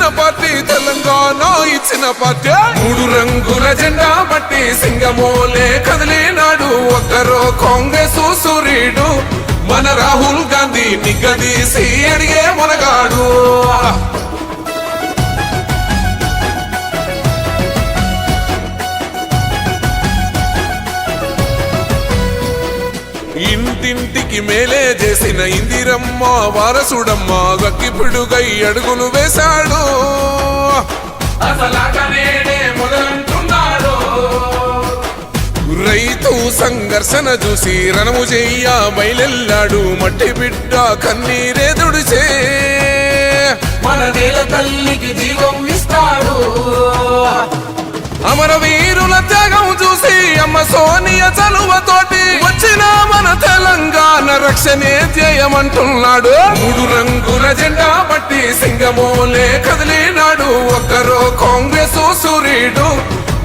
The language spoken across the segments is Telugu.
ఇచ్చిన పార్టీ తెలంగాణ ఇచ్చిన పార్టీ. మూడు రంగుల జెండా బట్టి సింగమోలే కదిలినాడు. ఒక్కరో కాంగ్రెస్ సూర్యుడు. మన రాహుల్ గాంధీ నిగ్గదీసి అడిగే మొనగాడు. ఇంటికి మేలే చేసిన ఇందిరమ్మ వారసుడమ్మ గక్కిపిడుగై అడుగులు వేశాడు. రైతు సంఘర్షణ చూసి రణము చెయ్య బయలెల్లాడు మట్టి బిడ్డ కన్నీరే దుడిచే మన నేల తల్లికి జీవం ఇస్తాడు. అమరవీరుల త్యాగం అమ్మ సోనియ చలువతోటి వచ్చిన మన తెలంగాణ రక్షణే ధ్యేయమంటున్నాడు. మూడు రంగుల జెండా పట్టి సింగమోలే కదిలినాడు. ఒక్కరో కాంగ్రెస్ సూర్యుడు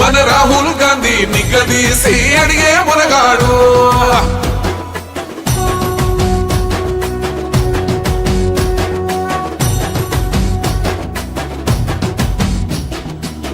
మన రాహుల్ గాంధీ నిగదీసి అడిగే మునగాడు.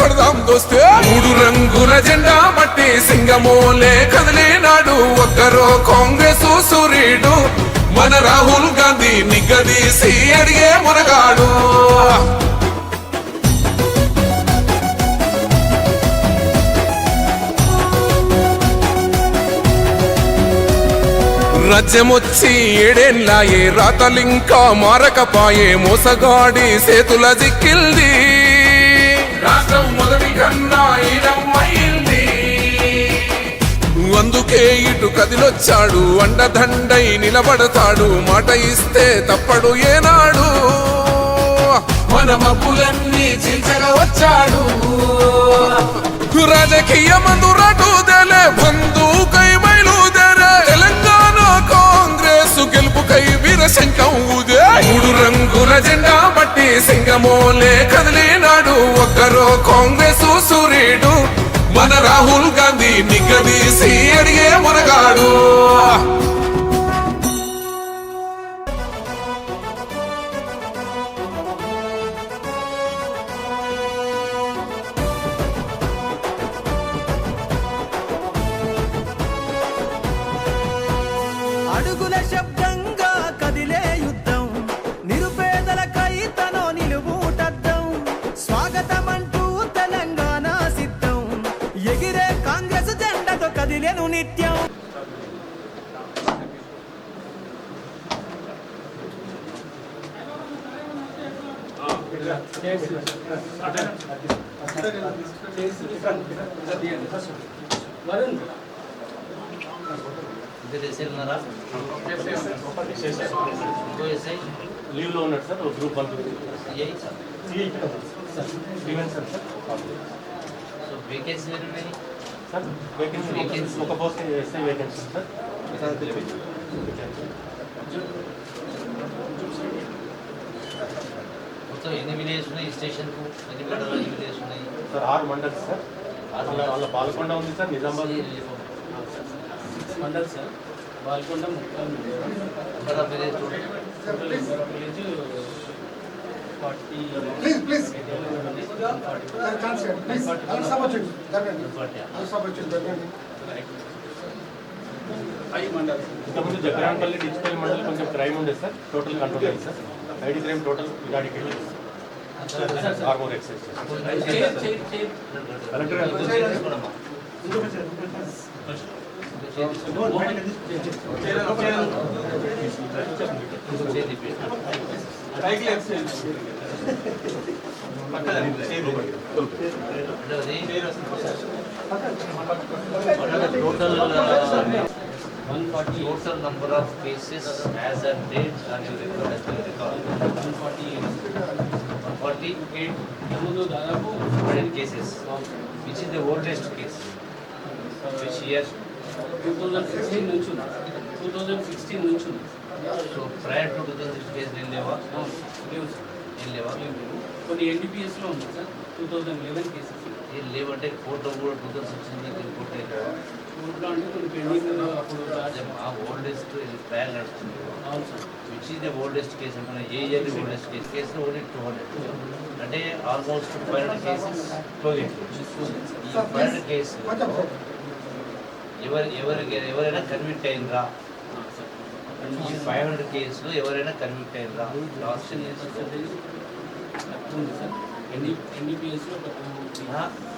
కొడదాం దోస్తే. మూడు రంగుల జెండా మట్టి సింగమోలే కదిలేనాడు. ఒక్కరో కాంగ్రెస్ సూర్యుడు మన రాహుల్ గాంధీ నిగదీసి అడిగే మునగాడు రాజ్యమొచ్చి ఏడేళ్ళాయే రాతలింకా మారకపాయే మోసగాడి సేతుల జిక్కిల్ది. రాష్ట్రం మొదటి కన్నా ఇడమైంది అందుకే ఇటు కదిలొచ్చాడు అండదండై నిలబడతాడు మాట ఇస్తే తప్పడు ఏనాడు. మన మబ్బులన్నీ చీల్చగా వచ్చాడు. రాజకీయ మందురటు తెలే బంధుకై మైలుదెరే. తెలంగాణ కాంగ్రెస్ గెలుపుకై వీరశంకం ఊదే. మూడు రంగుల జెండా బట్టి సింగమోలే. ఎవరో కాంగ్రెస్ సూర్యుడు మన రాహుల్ గాంధీ నిగ్గదీసి అడిగే మునగాడు. ఇద్దరు ఎస్ఐ ఉన్నారా ఇంకో ఎస్ఐ లీవ్ లో ఉన్నాడు sir group one CI sir event sir sir so vacancy ఉన్నాయి సార్ వేకెన్సీ Vacancy. ఒక పోస్ట్ ఎస్ఐ వేకెన్సీ సార్ ఎన్ని విలేజ్ ఉన్నాయి? ఈ స్టేషన్కు ఎన్ని మండలాలు ఎన్ని విలేజ్ ఉన్నాయి? సార్ ఆరు మండల్స్ సార్. వాళ్ళ వాళ్ళ పాల్గొండ ఉంది sir Nizamabad. Mandal sir. Balkonda Mukkal village village? Forty Please, please. Five mandal. ఇంతకుముందు జగరాన్పల్లి డిజిటల్ మండల్ కొంచెం క్రైమ్ ఉండే సార్. టోటల్ కంట్రోల్ అయింది sir. ID crime total eradicate armour excise collector total one forty total number of cases as a date అని record one forty forty eight ముందు దాదాపు hundred cases which is the oldest case which year two thousand sixteen నుంచి ఉంది టూ థౌజండ్ సిక్స్టీన్ నుంచి ఉంది so prior to two thousand six కేసులు ఏం లేవా అవును, లేవు సార్ ఏం లేవా లేవు. కొన్ని ఎన్డీపీఎస్లో ఉంది sir two thousand eleven cases ఏం లేవంటే కోర్టు కూడా టూ థౌసండ్ సిక్స్టీన్ రిపోర్ట్ ఏం లేవా కోర్టులో అంటే కొన్ని పెండింగ్ అప్పుడు అదే మా ఓల్డెస్ట్ ట్రయల్ నడుస్తుంది అవును sir which is the oldest case అంటే ఏ year oldest case case only two hundred అంటే almost five hundred cases close ఈ ఫైవ్ హండ్రెడ్ కేసు ఎవరు ఎవరు ఎవరైనా కన్విక్ట్ అయినరా? ఈ ఫైవ్ హండ్రెడ్ కేసులో ఎవరైనా కన్విక్ట్ అయినరా? లాస్ట్ ఇయర్స్ ఎన్డీపీఎస్లో ఒక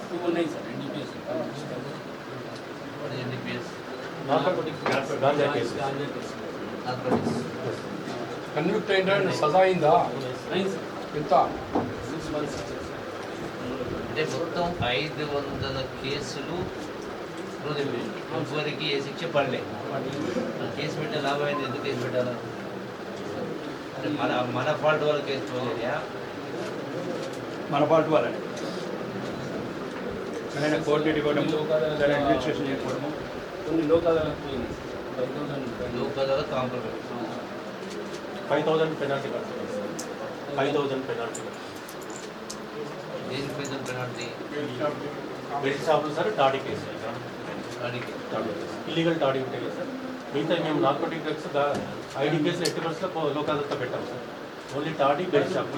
టూ ఉన్నాయి sir NDPS NDPS case ganja case narcotics convict అయిందంటే సజా అయిందా ఎంత? అంటే మొత్తం ఐదు వందల కేసులు ఇంతవరకు ఏ శిక్ష పడలే. కేసు పెట్టే లాభం అయింది ఎందుకు కేసు పెట్టాలా? అంటే మన మన ఫాల్ట్ వల్ల కేసు అయ్యా మన పార్టీ వాళ్ళని ఆయన కోర్టు ఇవ్వడం సరే అడ్మినిస్ట్రేషన్ చేయకపోవడము. కొన్ని లోక్ అదాలత్ పోయింది five thousand local compromise five thousand penalty కట్టాలి ఫైవ్ థౌసండ్ పెనాల్టీ దేని మీద పెనాల్టీ బెల్ట్ షాపులు సార్ టాడీ కేసు వాడికి ఇల్లీగల్ టాడీ ఉంటాయి కదా సార్ మిగతా మేము నార్కోటిక్ డ్రగ్స్ ఐడి కేసు ఎట్టి బస్సులో లోకాలతో పెట్టాం sir only toddy belt shop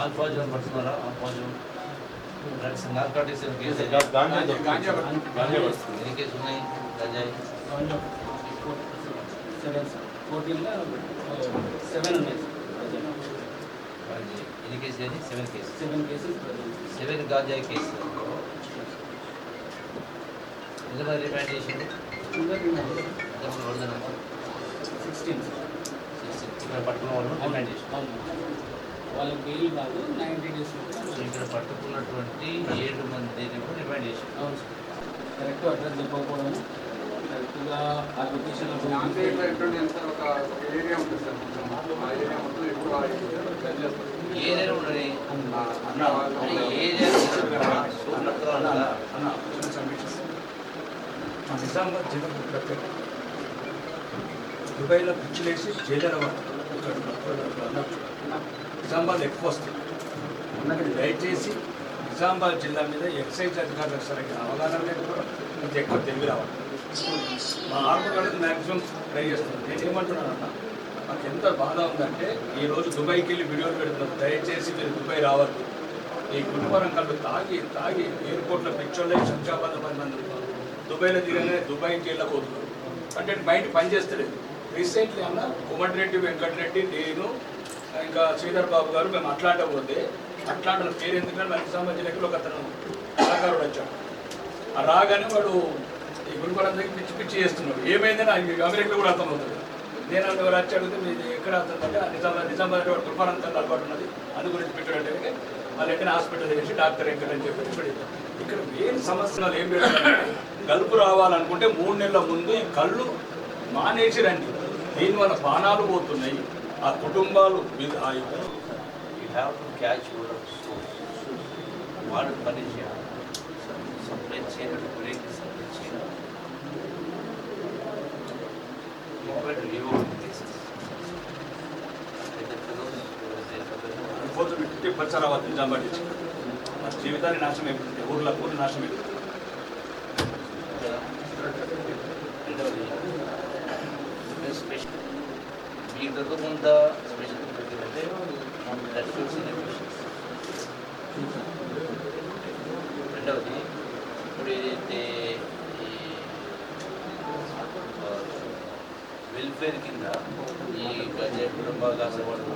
ఆల్ఫాజన్ పడుతున్నారా ఆల్ఫాజన్ drugs narcotics case ganja ganja ganja వస్తుంది ఎన్ని కేసు ఉన్నాయి గంజాయి సెవెన్ సార్ ఫోర్టీన్లో సెవెన్ ఉన్నాయి సార్ అది ఎన్ని కేసు అది seven case seven cases present seven గాంజాయి case ఎంత రిమాండ్ చేసింది సిక్స్టీన్ ఇక్కడ పట్టుకున్న వాళ్ళు రిమాండ్ చేసింది అవును వాళ్ళకి బెయిల్ కాదు నైంటీ డేస్ ఇక్కడ పట్టుకున్నటువంటి ఏడు మందిని కూడా రిమాండ్ చేసింది అవును సార్ కరెక్ట్ అడ్రస్ చెప్పకపోవడం కరెక్ట్గా ఆ లొకేషన్లో ఏరియా ఉంటుంది సార్ ఆ ఏరియా మొత్తం ఎప్పుడు నిజామాబాద్ జిల్లా దుబాయ్లో పిచ్చిలేసి జైలర్ నిజామాబాద్ ఎక్కువ వస్తుంది. అందుకని దయచేసి నిజామాబాద్ జిల్లా మీద ఎక్సైజ్ అధికారులకు సరిగ్గా అవగాహన లేకపోవడం ఇంకా ఎక్కువ తెలివి రావాలి. మా ఆర్మగాళ్ళకి మ్యాక్సిమం ట్రై చేస్తున్నాను నేను ఏమంటున్నానన్నా నాకు ఎంత బాధ ఉందంటే ఈరోజు దుబాయ్కి వెళ్ళి వీడియోలు పెడుతున్నారు దయచేసి మీరు దుబాయ్ రావద్దు. ఈ గురువారం కళ్ళు తాగి తాగి ఎయిర్పోర్ట్లో పిచ్చోళ్ళే శంషాబాద్ పది మంది ఉన్నారు. దుబాయ్లో దిగనే దుబాయ్కి వెళ్ళబోతున్నారు అంటే మైండ్ పనిచేస్తలేదు రీసెంట్లీ అన్న కోమటిరెడ్డి వెంకటరెడ్డి నేను ఇంకా శ్రీధర్ బాబు గారు మేము అట్లాంట పోతే అట్లాంట పేరు ఎందుకంటే మన సంబంధించిన జిల్లాకి ఒక అతను కళాకారుడు వచ్చాడు. ఆ రాగానే వాడు ఈ గురుకులం పిచ్చి పిచ్చి చేస్తున్నాడు. ఏమైందని ఆయన అమెరికా కూడా అర్థమవుతుంది నేను అంత ఎవరు వచ్చి అడిగితే మీది ఎక్కడ అవుతుందంటే ఆ నిజామాబాద్ నిజామాబాద్ వాడు గురుకులం అలవాటు ఉన్నది. అందు గురించి పెట్టాడంటే వాళ్ళు ఎక్కడ హాస్పిటల్ చేసి డాక్టర్ ఎక్కడ అని చెప్పి ఇక్కడ ఇక్కడ ఏం సమస్యలు ఏం పెట్టాలంటే కలుపు రావాలనుకుంటే మూడు నెలల ముందు ఈ కళ్ళు మానేసి రండి దీనివల్ల ప్రాణాలు పోతున్నాయి. ఆ కుటుంబాలు మీద- వాడు పని చేయాలి. సప్లై చేయడం బ్రేక్ సప్లై నుంచి మన జీవితాన్ని నాశనం అయిపోతుంది. ఊర్లో ఊరు నాశనం అయిపోతుంది స్పెషల్ మీకు దొరకకుండా స్పెషల్ దొరికిందంటే నెట్ఫ్లిక్స్ రెండవది ఇప్పుడు ఏదైతే ఈ వెల్ఫేర్ కింద ఈ బడ్జెట్ కుటుంబాలు వాళ్ళు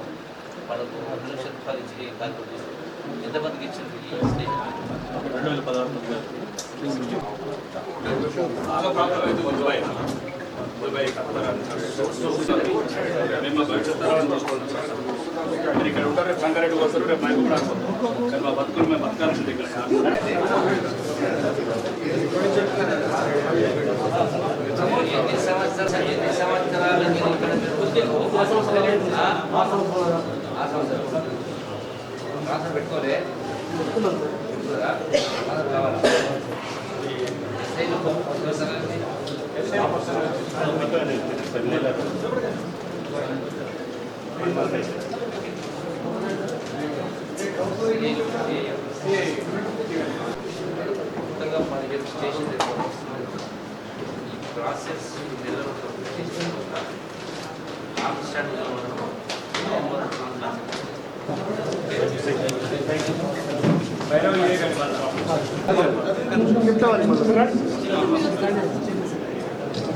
మనకు రెండు లక్షల రూపాయలు ఇచ్చి కాకపోతే ఎంతమందికి ఇచ్చింది ఈ స్టేషన్ రెండు వేల పదహారు మేము భవిష్యత్ తరాలను మీరు ఇక్కడ ఉంటారు రేపు సంగారెడ్డి వస్తారు రేపు మేము కూడా కానీ మా బతుకులు మేము బతకాల్సింది ఇక్కడ ఎన్ని సంవత్సరాలు ఎన్ని ఇక్కడ ఆ? సంవత్సరం రాష్ట్రం పెట్టుకోలే కావాలి స్టేషన్ ఈ ప్రాసెస్ నిలబడుతుంది ఆమ్స్టర్డామ్ సార్ ఒక స్టాఫ్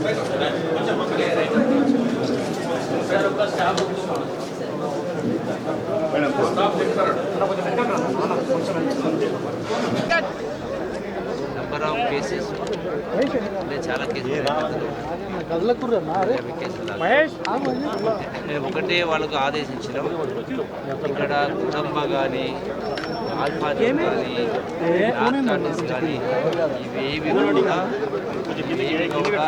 నెంబర్ ఆఫ్ కేసెస్ అంటే చాలా కేసులు. ఒకటే వాళ్ళకు ఆదేశించడం. ఇక్కడ కుటుంబ కానీ ఆల్ఫాజం కానీ నార్కాటిక్స్ కానీ ఇవేవి కూడా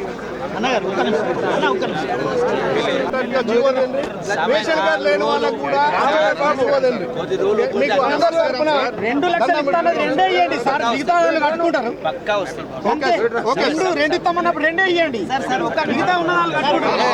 రేషన్ కార్డు లేని వాళ్ళకు కూడా మీకు అందరి తరపున రెండు లక్షలు ఇస్తాను రెండే ఇవ్వండి సార్ మిగతా వాళ్ళు కట్టుకుంటారు. రెండు రెండు ఇస్తామన్నప్పుడు రెండే ఇవ్వండి మిగతా ఉన్న వాళ్ళు కట్టుకుంటారు.